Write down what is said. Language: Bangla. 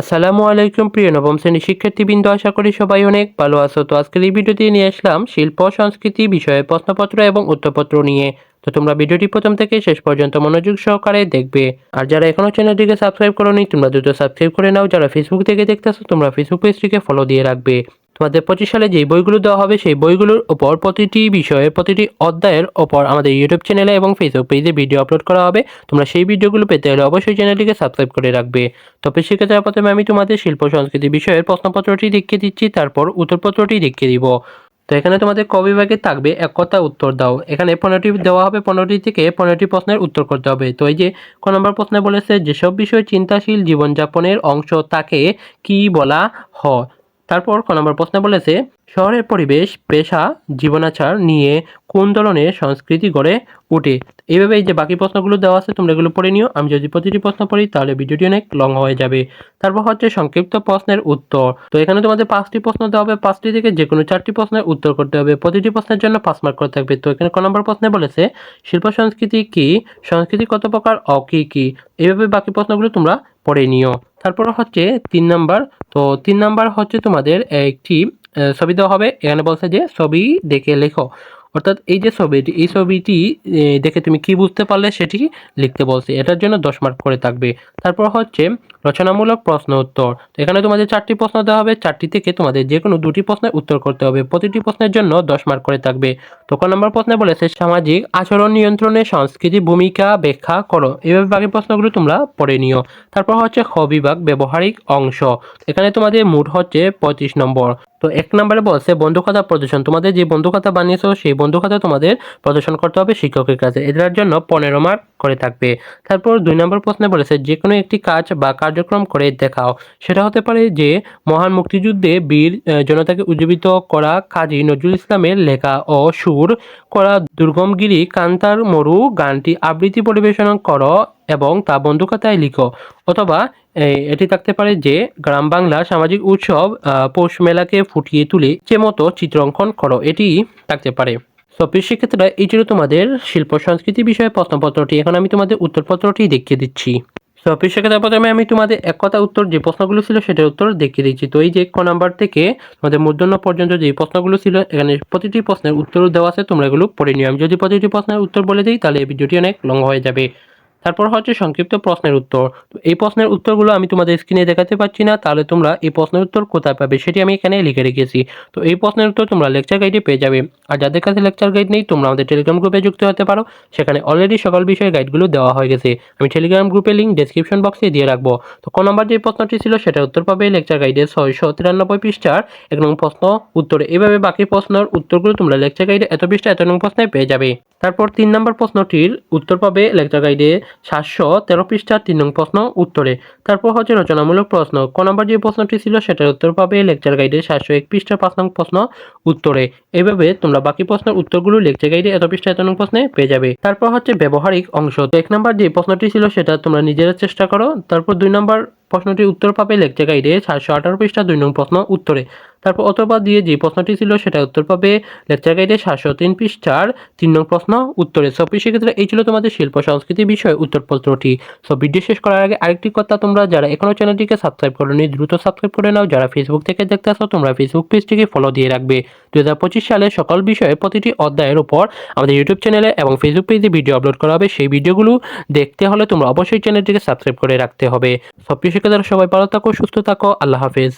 আসসালামু আলাইকুম প্রিয় নবম শ্রেণির শিক্ষার্থীবৃন্দ, আশা করি সবাই অনেক ভালো আছো। তো আজকের এই ভিডিওতে নিয়ে আসলাম শিল্প, সংস্কৃতি বিষয়ে প্রশ্নপত্র এবং উত্তরপত্র নিয়ে। তো তোমরা ভিডিওটি প্রথম থেকে শেষ পর্যন্ত মনোযোগ সহকারে দেখবে। আর যারা এখনও চ্যানেলটিকে সাবস্ক্রাইব করোনি, তোমরা দ্রুত সাবস্ক্রাইব করে নাও। যারা ফেসবুক থেকে দেখতেছো, তোমরা ফেসবুক পেজটিকে ফলো দিয়ে রাখবে। তোমাদের পঁচিশ সালে যেই বইগুলো দেওয়া হবে, সেই বইগুলোর ওপর প্রতিটি বিষয়ে, প্রতিটি অধ্যায়ের ওপর আমাদের ইউটিউব চ্যানেলে এবং ফেসবুক পেজে ভিডিও আপলোড করা হবে। তোমরা সেই ভিডিওগুলো পেতে হলে অবশ্যই চ্যানেলটিকে সাবস্ক্রাইব করে রাখবে। তবে সেক্ষেত্রে প্রথমে আমি তোমাদের শিল্প সংস্কৃতি বিষয়ের প্রশ্নপত্রটি দেখিয়ে দিচ্ছি, তারপর উত্তরপত্রটি দেখিয়ে দিব। তো এখানে তোমাদের ক বিভাগে থাকবে, এক কথা উত্তর দাও। এখানে পনেরোটি দেওয়া হবে, পনেরোটি থেকে পনেরোটি প্রশ্নের উত্তর করতে হবে। তো এই যে ক নম্বর প্রশ্নে বলেছে যেসব বিষয়ে চিন্তাশীল জীবনযাপনের অংশ তাকে কি বলা হয়? তারপর ক নম্বর প্রশ্নে বলেছে, শহরের পরিবেশ, পেশা, জীবনাচার নিয়ে কোন ধরনের সংস্কৃতি গড়ে ওঠে? এইভাবে এই যে বাকি প্রশ্নগুলো দেওয়া আছে, তোমরা এগুলো পড়ে নিও। আমি যদি প্রতিটি প্রশ্ন পড়ি, তাহলে ভিডিওটি অনেক লং হয়ে যাবে। তারপর হচ্ছে সংক্ষিপ্ত প্রশ্নের উত্তর। তো এখানে তোমাদের পাঁচটি প্রশ্ন দেওয়া হবে। পাঁচটি থেকে যে কোনো চারটি প্রশ্নের উত্তর করতে হবে। প্রতিটি প্রশ্নের জন্য পাঁচ মার্ক করে থাকবে। তো এখানে ক নম্বর প্রশ্নে বলেছে, শিল্প সংস্কৃতি কি? সংস্কৃতি কত প্রকার? অ কি কি? এইভাবে বাকি প্রশ্নগুলো তোমরা পড়ে নিও। তারপর হচ্ছে তিন নাম্বার। তো তিন নাম্বার হচ্ছে তোমাদের একটি ছবি দেওয়া হবে। এখানে বলছে যে, ছবি দেখে লেখো। অর্থাৎ এই যে ছবিটি এই ছবিটি দেখে তুমি কি বুঝতে পারলে সেটি লিখতে বলছে। এটার জন্য দশ মার্ক করে থাকবে। তারপর হচ্ছে রচনামূলক প্রশ্ন উত্তর। তো এখানে তোমাদের চারটি প্রশ্ন দেওয়া হবে। চারটি থেকে তোমাদের যে কোনো দুটি প্রশ্নের উত্তর করতে হবে। প্রতিটি প্রশ্নের জন্য দশ মার্ক করে থাকবে। তো ক নম্বর প্রশ্নে বলেছে, সামাজিক আচরণ নিয়ন্ত্রণে সংস্কৃতি ভূমিকা ব্যাখ্যা করো। এইভাবে বাকি প্রশ্নগুলো তোমরা পড়ে নিও। তারপর হচ্ছে খ বিভাগ, ব্যবহারিক অংশ। এখানে তোমাদের মুড হচ্ছে পঁয়ত্রিশ নম্বর। তো এক নম্বরে বলছে বন্ধুখাতা প্রদর্শন, তোমাদের যে বন্ধুখাতা বানিয়েছো, সেই বন্ধুখাতা তোমাদের প্রদর্শন করতে হবে শিক্ষকের কাছে। এটার জন্য পনেরো মার্ক করে থাকবে। তারপর দুই নম্বর প্রশ্নে বলেছে যে কোনো একটি কাজ বা কার্যক্রম করে দেখাও। সেটা হতে পারে যে, মহান মুক্তিযুদ্ধে বীর জনতাকে উজ্জীবিত করা কাজী নজরুল ইসলামের লেখা ও সুর করা দুর্গমগিরি কান্তার মরু গানটি আবৃত্তি পরিবেশন করো এবং তা বন্ধুখাতায় লিখো। অথবা এটি থাকতে পারে যে গ্রাম বাংলা সামাজিক উৎসব পৌষ মেলাকে ফুটিয়ে তুলে যে মতো চিত্র অঙ্কন করো, এটি থাকতে পারে। তো শিক্ষার্থীরা, এই ছিল তোমাদের শিল্প সংস্কৃতি বিষয়ে প্রশ্নপত্রটি। এখন আমি তোমাদের উত্তরপত্রটি দেখিয়ে দিচ্ছি। তো প্রিয় প্রথমে আমি তোমাদের এক কথা উত্তর যে প্রশ্নগুলো ছিল সেটার উত্তর দেখিয়ে দিচ্ছি। তো এই যে এক নাম্বার থেকে তোমাদের মূর্ধন্য পর্যন্ত যে প্রশ্নগুলো ছিল, এখানে প্রতিটি প্রশ্নের উত্তর দেওয়া আছে, তোমরা এগুলো পড়ে নিও। আমি যদি প্রতিটি প্রশ্নের উত্তর বলে দিই, তাহলে এই ভিডিওটি অনেক লং হয়ে যাবে। তারপর হচ্ছে সংক্ষিপ্ত প্রশ্নের উত্তর। এই প্রশ্নের উত্তরগুলো আমি তোমাদের স্ক্রিনে দেখাতে পারছি না, তাহলে তোমরা এই প্রশ্নের উত্তর কোথায় পাবে সেটি আমি এখানে লিখে রেখেছি। তো এই প্রশ্নের উত্তর তোমরা লেকচার গাইডে পেয়ে যাবে। আর যাদের কাছে লেকচার গাইড নেই, তোমরা আমাদের টেলিগ্রাম গ্রুপে যুক্ত হতে পারো। সেখানে অলরেডি সকল বিষয়ে গাইডগুলো দেওয়া হয়ে গেছে। আমি টেলিগ্রাম গ্রুপে লিঙ্ক ডেসক্রিপশন বক্সে দিয়ে রাখব। তো কোন নম্বর যে প্রশ্নটি ছিল সেটা উত্তর পাবে লেকচার গাইডে ছয়শো তিরানব্বই পৃষ্ঠার এক নং প্রশ্ন উত্তরে। এভাবে বাকি প্রশ্নের উত্তরগুলো তোমরা লেকচার গাইডে এত পৃষ্ঠা এত নং প্রশ্নে পেয়ে যাবে। তারপর তিন নম্বর প্রশ্নটির উত্তর পাবে লেকচার গাইডে সাতশো তেরো পৃষ্ঠার তিন নং প্রশ্ন, উত্তরে। তারপর হচ্ছে রচনামূলক প্রশ্ন। ক নম্বর যে প্রশ্নটি ছিল, সেটার উত্তর পাবে লেকচার গাইডে সাতশো এক পৃষ্ঠার পাঁচ নং প্রশ্ন, উত্তরে। এভাবে তোমরা বাকি প্রশ্নের উত্তরগুলো লেকচার গাইডে এত পৃষ্ঠা এত নং প্রশ্নে পেয়ে যাবে। তারপর হচ্ছে ব্যবহারিক অংশ। এক নম্বর যে প্রশ্নটি ছিল, সেটা তোমরা নিজেরা চেষ্টা করো। তারপর দুই নম্বর প্রশ্নটির উত্তর পাবে লেকচার গাইডে সাতশো আঠারো পৃষ্ঠা, দুই নং প্রশ্ন, উত্তরে। তারপর অথবা দিয়ে যে প্রশ্নটি ছিল সেটা উত্তর পাবে লেকচার গাইডে সাতশো তিন পৃষ্ঠার তিন নং প্রশ্ন উত্তরে। সব সেক্ষেত্রে এই ছিল তোমাদের শিল্প সংস্কৃতি বিষয়ে উত্তরপত্রটি। সব ভিডিও শেষ করার আগে আরেকটি কথা, তোমরা যারা এখনও চ্যানেলটিকে সাবস্ক্রাইব করোনি, দ্রুত সাবস্ক্রাইব করে নাও। যারা ফেসবুক থেকে দেখতে আসো, তোমরা ফেসবুক পেজটিকে ফলো দিয়ে রাখবে। দু হাজার পঁচিশ সালে সকল বিষয়ে প্রতিটি অধ্যায়ের উপর আমাদের ইউটিউব চ্যানেলে এবং ফেসবুক পেজে ভিডিও আপলোড করা হবে। সেই ভিডিওগুলো দেখতে হলে তোমরা অবশ্যই চ্যানেলটিকে সাবস্ক্রাইব করে রাখতে হবে। সব শিক্ষার্থীরা, সবাই ভালো থাকো, সুস্থ থাকো, আল্লাহ হাফেজ।